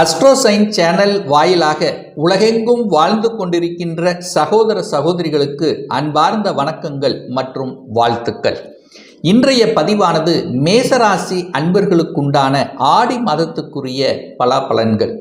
அஸ்ட்ரோசைன் channel வாயிலாக உலகெங்கும் வாழ்ந்து கொண்டிருக்கின்ற சகோதர சகோதரிகளுக்கு அன்பார்ந்த வணக்கங்கள் மற்றும் வாழ்த்துக்கள். இன்றைய பதிவானது மேசராசி அன்பர்களுக்குண்டான ஆடி மாதத்துக்குரிய பலாபலன்கள்.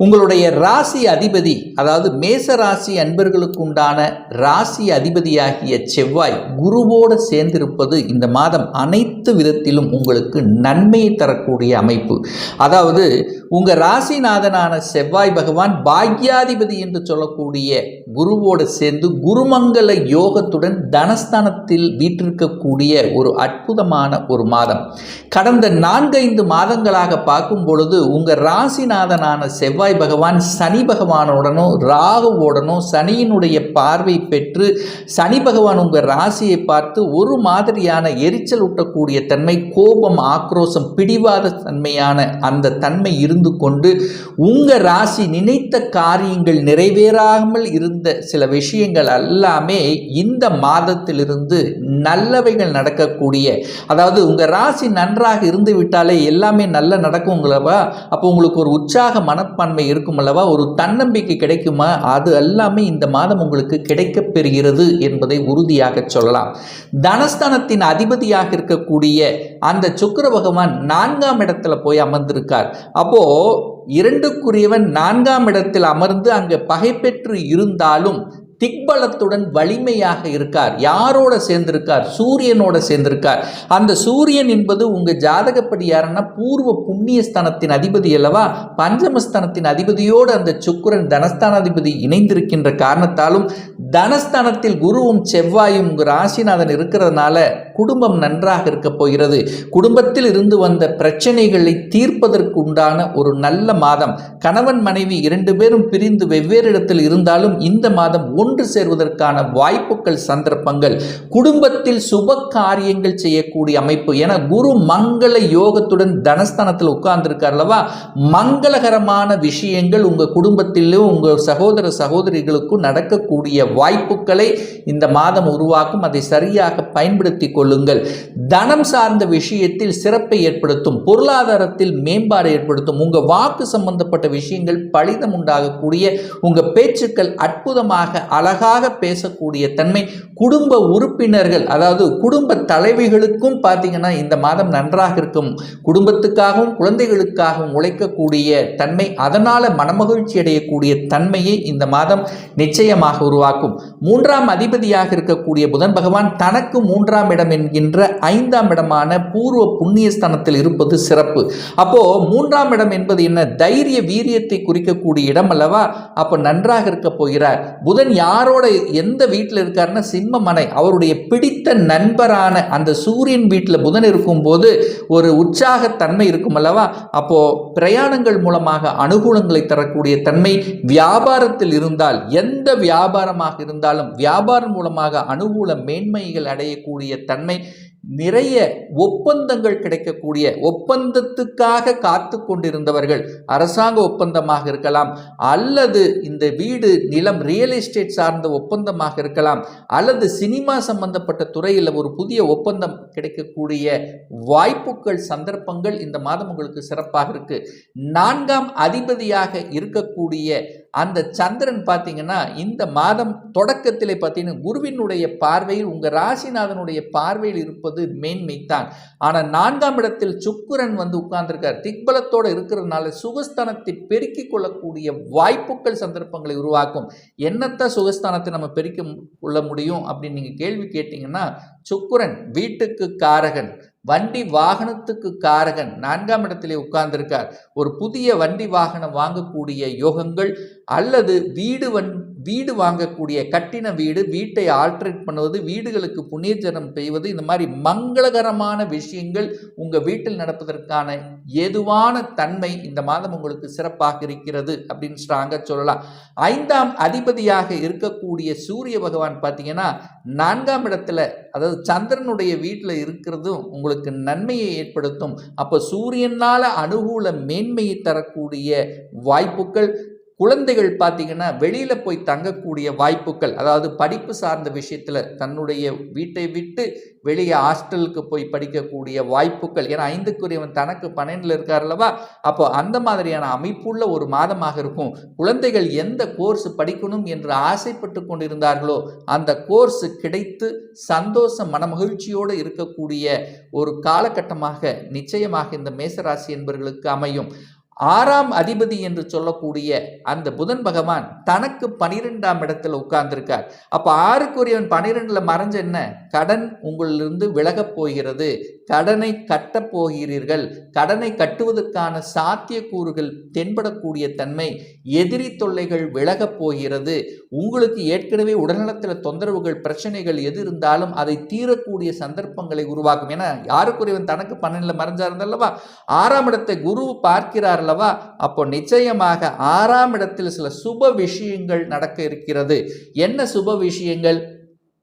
உங்களுடைய ராசி அதிபதி அதாவது மேச ராசி அன்பர்களுக்கு உண்டான ராசி அதிபதியாகிய செவ்வாய் குருவோடு சேர்ந்திருப்பது இந்த மாதம் அனைத்து விதத்திலும் உங்களுக்கு நன்மையை தரக்கூடிய அமைப்பு. அதாவது உங்கள் ராசிநாதனான செவ்வாய் பகவான் பாக்யாதிபதி என்று சொல்லக்கூடிய குருவோடு சேர்ந்து குருமங்கல யோகத்துடன் தனஸ்தானத்தில் வீற்றிருக்கக்கூடிய ஒரு அற்புதமான ஒரு மாதம். கடந்த நான்கைந்து மாதங்களாக பார்க்கும் பொழுது உங்கள் ராசிநாதனான செவ்வாய் பகவான் சனி பகவானுடனும் ராகுவோடனும் சனியினுடைய பார்வை பெற்று சனி பகவான் உங்கள் ராசியை பார்த்து ஒரு மாதிரியான எரிச்சல் ஊட்டக்கூடிய தன்மை கோபம் ஆக்ரோஷம் பிடிவாத தன்மையான அந்த தன்மை இருந்து கொண்டு உங்கள் ராசி நினைத்த காரியங்கள் நிறைவேறாமல் இருந்த சில விஷயங்கள் எல்லாமே இந்த மாதத்திலிருந்து நல்லவைகள் நடக்கக்கூடிய அதாவது உங்கள் ராசி நன்றாக இருந்து விட்டாலே எல்லாமே நல்ல நடக்குங்களவா அப்போ உங்களுக்கு ஒரு உற்சாக மனப்பான்மை இருக்கும் அல்லவா? ஒரு தன்னம்பிக்கை கிடைக்குமா? அது எல்லாமே இந்த மாதம் உங்களுக்கு கிடைக்கப் பெறுகிறது என்பதை உறுதியாக சொல்லலாம். தனஸ்தானத்தின் அதிபதியாக இருக்கக்கூடிய அந்த சுக்கர பகவான் நான்காம் இடத்துல போய் அமர்ந்திருக்கார். அப்போ இரண்டுக்குரியவன் நான்காம் இடத்தில் அமர்ந்து அங்கே பகை பெற்று இருந்தாலும் திக்பலத்துடன் வலிமையாக இருக்கார். யாரோட சேர்ந்திருக்கார்? சூரியனோட சேர்ந்திருக்கார். அந்த சூரியன் என்பது உங்க ஜாதகப்படி யாருன்னா பூர்வ புண்ணியஸ்தானத்தின் அதிபதி அல்லவா? பஞ்சமஸ்தானத்தின் அதிபதியோடு அந்த சுக்கிரன் தனஸ்தானாதிபதி இணைந்திருக்கின்ற காரணத்தாலும் தனஸ்தானத்தில் குருவும் செவ்வாயும் உங்க ராசிநாதன் இருக்கிறதுனால குடும்பம் நன்றாக இருக்க போகிறது. குடும்பத்தில் இருந்து வந்த பிரச்சனைகளை தீர்ப்பதற்கு உண்டான ஒரு நல்ல மாதம். கணவன் மனைவி இரண்டு பேரும் பிரிந்து வெவ்வேறு இடத்தில் இருந்தாலும் இந்த மாதம் ஒன்று சேர்வதற்கான வாய்ப்புகள் சந்தர்ப்பங்கள் குடும்பத்தில் சுப காரியங்கள் செய்யக்கூடிய அமைப்பு. என குரு மங்கள யோகத்துடன் தனஸ்தானத்தில் உட்கார்ந்துருக்கார் அல்லவா? மங்களகரமான விஷயங்கள் உங்கள் குடும்பத்திலும் உங்கள் சகோதர சகோதரிகளுக்கும் நடக்கக்கூடிய வாய்ப்புகளை இந்த மாதம் உருவாக்கும். அதை சரியாக பயன்படுத்தி கொள்ளுங்கள். தனம் சார்ந்த விஷயத்தில் சிறப்பை ஏற்படுத்தும். பொருளாதாரத்தில் மேம்பாடு ஏற்படுத்தும். உங்கள் வாக்கு சம்பந்தப்பட்ட விஷயங்கள் பலிதம் உண்டாகக்கூடிய உங்கள் பேச்சுக்கள் அற்புதமாக அழகாக பேசக்கூடிய தன்மை குடும்ப உறுப்பினர்கள் அதாவது குடும்ப தலைவிகளுக்கும் பார்த்தீங்கன்னா இந்த மாதம் நன்றாக இருக்கும். குடும்பத்துக்காகவும் குழந்தைகளுக்காகவும் உழைக்கக்கூடிய தன்மை அதனால் மனமகிழ்ச்சி அடையக்கூடிய தன்மையை இந்த மாதம் நிச்சயமாக உருவாக்கும். மூன்றாம் அதிபதியாக இருக்கக்கூடிய புதன் பகவான் தனக்கு மூன்றாம் இடம் என்கின்ற ஐந்தாம் இடமான பூர்வ புண்ணியஸ்தானத்தில் இருப்பது சிறப்பு. அப்போ மூன்றாம் இடம் என்பது என்ன? தைரிய வீரியத்தை குறிக்கக்கூடிய இடம் அல்லவா? அப்போ நன்றாக இருக்க போகிறார். புதன் யாரோட எந்த வீட்டில் இருக்காருன்னா சிம்ம மனை அவருடைய பிடித்த நண்பரான அந்த சூரியன் வீட்டில் புதன் இருக்கும்போது ஒரு உற்சாகத்தன்மை இருக்கும் அல்லவா? அப்போ பிரயாணங்கள் மூலமாக அனுகூலங்களை தரக்கூடிய தன்மை வியாபாரத்தில் இருந்தால் எந்த வியாபாரமாக இருந்தாலும் வியாபாரம் மூலமாக அனுகூல மேன்மைகள் அடையக்கூடிய தன்மை நிறைய ஒப்பந்தங்கள் கிடைக்கக்கூடிய ஒப்பந்தத்துக்காக காத்து கொண்டிருந்தவர்கள் அரசாங்க ஒப்பந்தமாக இருக்கலாம் அல்லது இந்த வீடு நிலம் ரியல் எஸ்டேட் சார்ந்த ஒப்பந்தமாக இருக்கலாம் அல்லது சினிமா சம்பந்தப்பட்ட துறையில் ஒரு புதிய ஒப்பந்தம் கிடைக்கக்கூடிய வாய்ப்புகள் சந்தர்ப்பங்கள் இந்த மாதம் உங்களுக்கு சிறப்பாக இருக்கு. நான்காம் அதிபதியாக இருக்கக்கூடிய அந்த சந்திரன் பார்த்தீங்கன்னா இந்த மாதம் தொடக்கத்திலே பார்த்தீங்கன்னா குருவினுடைய பார்வையில் உங்கள் ராசிநாதனுடைய பார்வையில் இருப்பது மேன்மை தான் ஆனால் நான்காம் இடத்தில் சுக்கரன் வந்து உட்கார்ந்துருக்கார். திக்பலத்தோடு இருக்கிறதுனால சுகஸ்தானத்தை பெருக்கிக் கொள்ளக்கூடிய வாய்ப்புகள் சந்தர்ப்பங்களை உருவாக்கும். என்னத்தான் சுகஸ்தானத்தை நம்ம பெருக்க கொள்ள முடியும் அப்படின்னு நீங்கள் கேள்வி கேட்டிங்கன்னா சுக்குரன் வீட்டுக்கு காரகன். வண்டி வாகனத்துக்கு காரகன் நான்காம் இடத்திலே உட்கார்ந்திருக்கார். ஒரு புதிய வண்டி வாகனம் வாங்கக்கூடிய யோகங்கள் அல்லது வீடு வண் வீடு வாங்கக்கூடிய கட்டின வீடு வீட்டை ஆல்ட்ரேட் பண்ணுவது வீடுகளுக்கு புண்ணியஜனம் செய்வது இந்த மாதிரி மங்களகரமான விஷயங்கள் உங்கள் வீட்டில் நடப்பதற்கான ஏதுவான தன்மை இந்த மாதம் உங்களுக்கு சிறப்பாக இருக்கிறது அப்படின்னு ஸ்ட்ராங்காக சொல்லலாம். ஐந்தாம் அதிபதியாக இருக்கக்கூடிய சூரிய பகவான் பார்த்தீங்கன்னா நான்காம் இடத்துல அதாவது சந்திரனுடைய வீட்டில் இருக்கிறதும் உங்களுக்கு நன்மையை ஏற்படுத்தும். அப்போ சூரியனால் அனுகூல மேன்மையை தரக்கூடிய வாய்ப்புகள் குழந்தைகள் பார்த்தீங்கன்னா வெளியில் போய் தங்கக்கூடிய வாய்ப்புகள் அதாவது படிப்பு சார்ந்த விஷயத்தில் தன்னுடைய வீட்டை விட்டு வெளியே ஹாஸ்டலுக்கு போய் படிக்கக்கூடிய வாய்ப்புகள். ஏன்னா ஐந்துக்குரியவன் தனக்கு பன்னெண்டில் இருக்கார் அல்லவா? அப்போ அந்த மாதிரியான அமைப்புள்ள ஒரு மாதமாக இருக்கும். குழந்தைகள் எந்த கோர்ஸ் படிக்கணும் என்று ஆசைப்பட்டு கொண்டிருந்தார்களோ அந்த கோர்ஸ் கிடைத்து சந்தோஷம் மனமகிழ்ச்சியோடு இருக்கக்கூடிய ஒரு காலகட்டமாக நிச்சயமாக இந்த மேசராசி என்பவர்களுக்கு அமையும். ஆறாம் அதிபதி என்று சொல்லக்கூடிய அந்த புதன் பகவான் தனக்கு பனிரெண்டாம் இடத்துல உட்கார்ந்திருக்கார். அப்ப ஆறுக்குரியவன் பனிரெண்டுல மறைஞ்ச என்ன? கடன் உங்களிலிருந்து விலகப் போகிறது. கடனை கட்டப் போகிறீர்கள். கடனை கட்டுவதற்கான சாத்தியக்கூறுகள் தென்படக்கூடிய தன்மை எதிரி தொல்லைகள் விலகப் போகிறது. உங்களுக்கு ஏற்கனவே உடல்நலத்தில் தொந்தரவுகள் பிரச்சனைகள் எது இருந்தாலும் அதை தீரக்கூடிய சந்தர்ப்பங்களை உருவாக்கும். ஏன்னா யாருக்குரியவன் தனக்கு பன்னெண்டுல மறைஞ்சா இருந்தல்லவா ஆறாம் இடத்தை குரு பார்க்கிறார் அல்லவா? அப்போ நிச்சயமாக ஆறாம் இடத்தில் சில சுப விஷயங்கள் நடக்க இருக்கிறது. என்ன சுப விஷயங்கள்?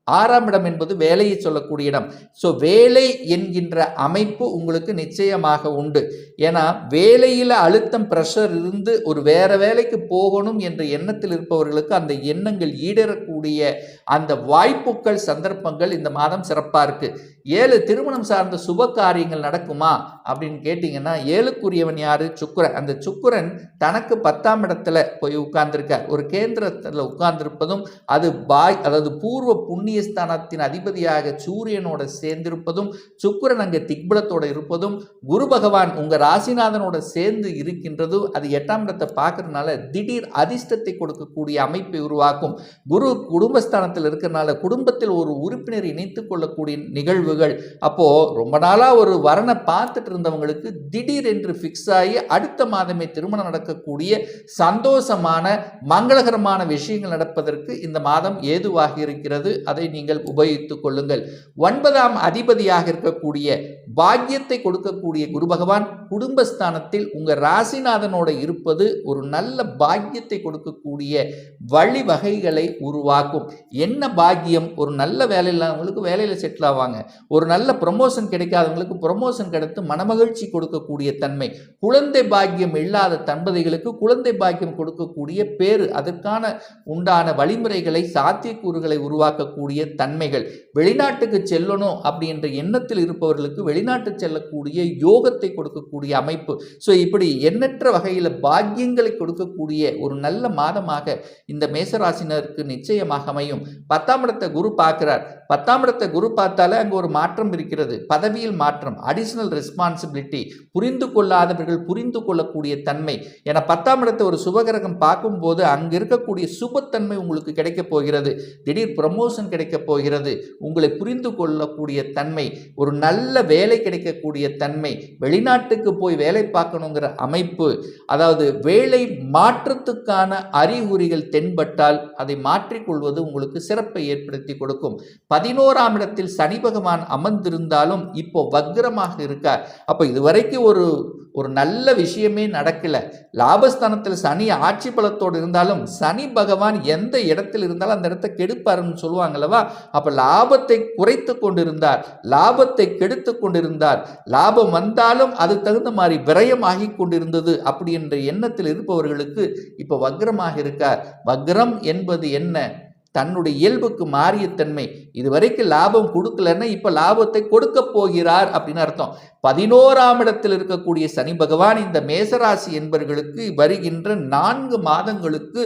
ஆறாம் இடம் என்பது வேலையை சொல்லக்கூடிய இடம். ஸோ வேலை என்கின்ற அமைப்பு உங்களுக்கு நிச்சயமாக உண்டு. ஏன்னா வேலையில் அழுத்தம் ப்ரெஷர் இருந்து ஒரு வேற வேலைக்கு போகணும் என்ற எண்ணத்தில் இருப்பவர்களுக்கு அந்த எண்ணங்கள் ஈடேறக்கூடிய அந்த வாய்ப்புகள் சந்தர்ப்பங்கள் இந்த மாதம் சிறப்பாக இருக்குது ஏழு திருமணம் சார்ந்த சுப காரியங்கள் நடக்குமா அப்படின்னு கேட்டிங்கன்னா ஏழுக்குரியவன் யார்? சுக்குரன். அந்த சுக்குரன் தனக்கு பத்தாம் இடத்துல போய் உட்கார்ந்துருக்கார். ஒரு கேந்திரத்தில் உட்கார்ந்திருப்பதும் அது பாய் அதாவது பூர்வ புண்ணிய ஸ்தானத்தின் அதிபதியாக சூரியனோட சேர்ந்திருப்பதும் சுக்குரன் அங்கே திக்பலத்தோடு இருப்பதும் குரு பகவான் உங்கள் ராசிநாதனோட சேர்ந்து இருக்கின்றதும் அது எட்டாம் இடத்தை பார்க்கறதுனால திடீர் அதிர்ஷ்டத்தை கொடுக்கக்கூடிய அமைப்பை உருவாக்கும். குரு குடும்பஸ்தானத்தில் இருக்கிறனால குடும்பத்தில் ஒரு உறுப்பினர் இணைத்து கொள்ளக்கூடிய நிகழ்வுகள் அப்போ ரொம்ப நாளாக ஒரு வரனை பார்த்துட்டு இருந்தவங்களுக்கு திடீர் என்று ஃபிக்ஸ் ஆகி அடுத்த மாதமே திருமணம் நடக்கக்கூடிய சந்தோஷமான மங்களகரமான விஷயங்கள் நடப்பதற்கு இந்த மாதம் ஏதுவாக இருக்கிறது அதை நீங்கள் உபயோகித்துக் கொள்ளுங்கள். ஒன்பதாம் அதிபதியாக இருக்கக்கூடிய பாக்கியத்தை கொடுக்கக்கூடிய குரு பகவான் குடும்பஸ்தானத்தில் உங்கள் ராசிநாதனோட இருப்பது ஒரு நல்ல பாக்கியத்தை கொடுக்கக்கூடிய வழிவகைகளை உருவாக்கும். என்ன பாக்கியம்? ஒரு நல்ல வேலை இல்லாதவங்களுக்கு வேலையில் செட்டில் ஆவாங்க. ஒரு நல்ல ப்ரொமோஷன் கிடைக்காதவங்களுக்கு ப்ரொமோஷன் கிடைத்து மனமகிழ்ச்சி கொடுக்கக்கூடிய தன்மை. குழந்தை பாக்கியம் இல்லாத தம்பதிகளுக்கு குழந்தை பாக்கியம் கொடுக்கக்கூடிய பேரு அதற்கான உண்டான வழிமுறைகளை சாத்தியக்கூறுகளை உருவாக்கக்கூடிய தன்மைகள். வெளிநாட்டுக்கு செல்லணும் அப்படின்ற எண்ணத்தில் இருப்பவர்களுக்கு வெளிநாட்டு செல்லக்கூடிய யோகத்தை கொடுக்கக்கூடிய அமைப்பு. ஸோ இப்படி எண்ணற்ற வகையில் பாக்கியங்களை கொடுக்கக்கூடிய ஒரு நல்ல மாதமாக இந்த மேசராசினருக்கு நிச்சயமாக அமையும். பத்தாம் இடத்தை குரு பார்க்கிறார். பத்தாம் இடத்தை குரு பார்த்தாலே அங்கே ஒரு மாற்றம் இருக்கிறது. பதவியில் மாற்றம் அடிஷனல் ரெஸ்பான்சிபிலிட்டி புரிந்து கொள்ளாதவர்கள் புரிந்து கொள்ளக்கூடிய தன்மை. என பத்தாம் இடத்தை ஒரு சுபகிரகம் பார்க்கும்போது அங்கே இருக்கக்கூடிய சுபத்தன்மை உங்களுக்கு கிடைக்கப் போகிறது. திடீர் ப்ரமோஷன் கிடைக்கப் போகிறது. உங்களை புரிந்து கொள்ளக்கூடிய தன்மை ஒரு நல்ல வேலை கிடைக்கக்கூடிய தன்மை வெளிநாட்டுக்கு போய் வேலை பார்க்கணுங்கிற அமைப்பு அதாவது வேலை மாற்றத்துக்கான அறிகுறிகள் தென்பட்டால் அதை மாற்றிக்கொள்வது உங்களுக்கு சிறப்பை ஏற்படுத்தி கொடுக்கும். பதினோராம் இடத்தில் சனி பகவான் அமர்ந்திருந்தாலும் இப்போ வக்ரமாக இருக்கார். அப்போ இதுவரைக்கும் ஒரு ஒரு நல்ல விஷயமே நடக்கல. லாபஸ்தானத்தில் சனி ஆட்சி பலத்தோடு இருந்தாலும் சனி பகவான் எந்த இடத்தில் இருந்தாலும் அந்த இடத்த கெடுப்பாருன்னு சொல்லுவாங்கல்லவா அப்போ லாபத்தை குறைத்து கொண்டிருந்தார். லாபத்தை கெடுத்து கொண்டிருந்தார். லாபம் வந்தாலும் அது தகுந்த மாதிரி விரயமாகி கொண்டிருந்தது அப்படி என்ற எண்ணத்தில் இருப்பவர்களுக்கு இப்போ வக்ரமாக இருக்கார். வக்ரம் என்பது என்ன? தன்னுடைய இயல்புக்கு மாறிய தன்மை. இதுவரைக்கும் லாபம் கொடுக்கலன்னா இப்போ லாபத்தை கொடுக்க போகிறார் அப்படின்னு அர்த்தம். பதினோராம் இடத்தில் இருக்கக்கூடிய சனி பகவான் இந்த மேசராசி என்பவர்களுக்கு வருகின்ற நான்கு மாதங்களுக்கு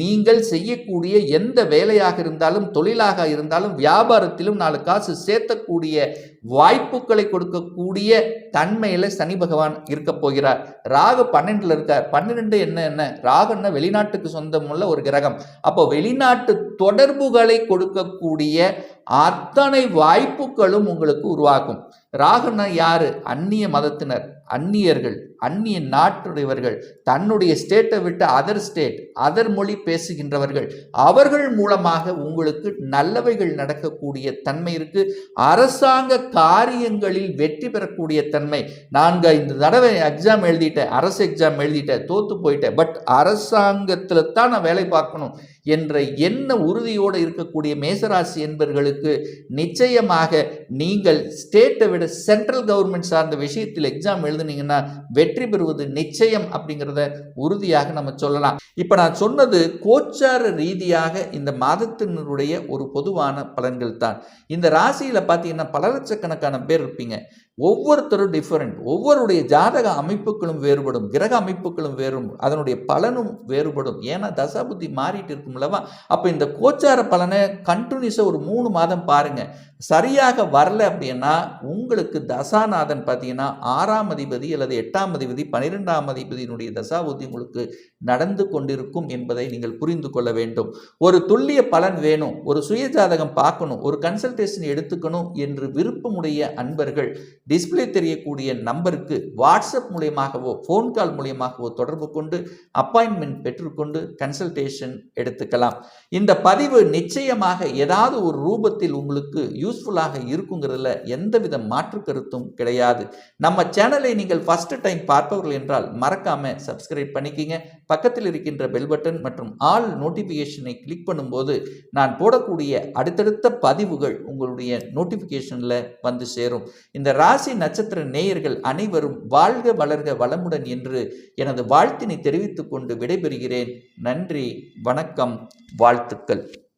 நீங்கள் செய்யக்கூடிய எந்த வேலையாக இருந்தாலும் தொழிலாக இருந்தாலும் வியாபாரத்திலும் நாலு காசு சேர்த்தக்கூடிய வாய்ப்புகளை கொடுக்கக்கூடிய தன்மையில் சனி பகவான் இருக்க போகிறார். ராகு பன்னெண்டுல இருக்கார். பன்னிரெண்டு என்ன என்ன? ராகுன்னா வெளிநாட்டுக்கு சொந்தமுள்ள ஒரு கிரகம். அப்போ வெளிநாட்டு தொடர்புகளை கொடுக்கக்கூடிய அத்தனை வாய்ப்புகளும் உங்களுக்கு உருவாகும் ராகுனா யாரு? அந்நிய மதத்தினர் அந்நியர்கள் அந்நிய நாட்டுடையவர்கள் தன்னுடைய ஸ்டேட்டை விட்டு அதர் ஸ்டேட் அதர் மொழி பேசுகின்றவர்கள். அவர்கள் மூலமாக உங்களுக்கு நல்லவைகள் நடக்கக்கூடிய தன்மை இருக்கு. அரசாங்க காரியங்களில் வெற்றி பெறக்கூடிய தன்மை. நான்கு இந்த தடவை எக்ஸாம் எழுதிட்டேன் அரசு எக்ஸாம் எழுதிட்டேன் தோத்து போயிட்டேன். பட் அரசாங்கத்தில் தான் நான் வேலை பார்க்கணும். என்ற என்ன உறுதியோடு இருக்கக்கூடிய மேசராசி என்பர்களுக்கு நிச்சயமாக நீங்கள் ஸ்டேட்டை விட சென்ட்ரல் கவர்மெண்ட் சார்ந்த விஷயத்தில் எக்ஸாம் எழுதுனீங்கன்னா வெற்றி பெறுவது நிச்சயம் அப்படிங்கிறத உறுதியாக நம்ம சொல்லலாம். இப்போ நான் சொன்னது கோச்சார ரீதியாக இந்த மாதத்தினருடைய ஒரு பொதுவான பலன்கள் தான். இந்த ராசியில் பார்த்தீங்கன்னா பல லட்சக்கணக்கான பேர் இருப்பீங்க. ஒவ்வொருத்தரும் டிஃப்ரெண்ட் ஒவ்வொருடைய ஜாதக அமைப்புகளும் வேறுபடும். கிரக அமைப்புகளும் வேறும். அதனுடைய பலனும் வேறுபடும். ஏன்னா தசாபுத்தி மாறிட்டு இருக்கும்லவா அப்போ இந்த கோச்சார பலனை கண்டினியூஸாக ஒரு மூணு மாதம் பாருங்க. சரியாக வரல அப்படின்னா உங்களுக்கு தசாநாதன் பார்த்தீங்கன்னா ஆறாம் அதிபதி அல்லது எட்டாம் அதிபதி பன்னிரெண்டாம் அதிபதியினுடைய தசாபுத்தி உங்களுக்கு நடந்து கொண்டிருக்கும் என்பதை நீங்கள் புரிந்து கொள்ள வேண்டும். ஒரு துல்லிய பலன் வேணும். ஒரு சுயஜாதகம் பார்க்கணும். ஒரு கன்சல்டேஷன் எடுத்துக்கணும் என்று விருப்பமுடைய அன்பர்கள் டிஸ்பிளே தெரியக்கூடிய நம்பருக்கு வாட்ஸ்அப் மூலியமாகவோ ஃபோன் கால் மூலியமாகவோ தொடர்பு கொண்டு அப்பாயின்மெண்ட் பெற்றுக்கொண்டு கன்சல்டேஷன் எடுத்து எடுத்துக்கலாம். இந்த பதிவு நிச்சயமாக ஏதாவது ஒரு ரூபத்தில் உங்களுக்கு யூஸ்ஃபுல்லாக இருக்குங்கிறதுல எந்தவித மாற்று கருத்தும் கிடையாது. நம்ம சேனலை நீங்கள் ஃபர்ஸ்ட் டைம் பார்ப்பவர்கள் என்றால் மறக்காம சப்ஸ்கிரைப் பண்ணிக்கிங்க. பக்கத்தில் இருக்கின்ற பெல் பட்டன் மற்றும் ஆல் நோட்டிஃபிகேஷனை கிளிக் பண்ணும்போது நான் போடக்கூடிய அடுத்தடுத்த பதிவுகள் உங்களுடைய நோட்டிஃபிகேஷனில் வந்து சேரும். இந்த ராசி நட்சத்திர நேயர்கள் அனைவரும் வாழ்க வளர்க வளமுடன் என்று எனது வாழ்த்தினை தெரிவித்துக் கொண்டு விடைபெறுகிறேன். நன்றி வணக்கம். வணக்கம் வாழ்த்துக்கள்.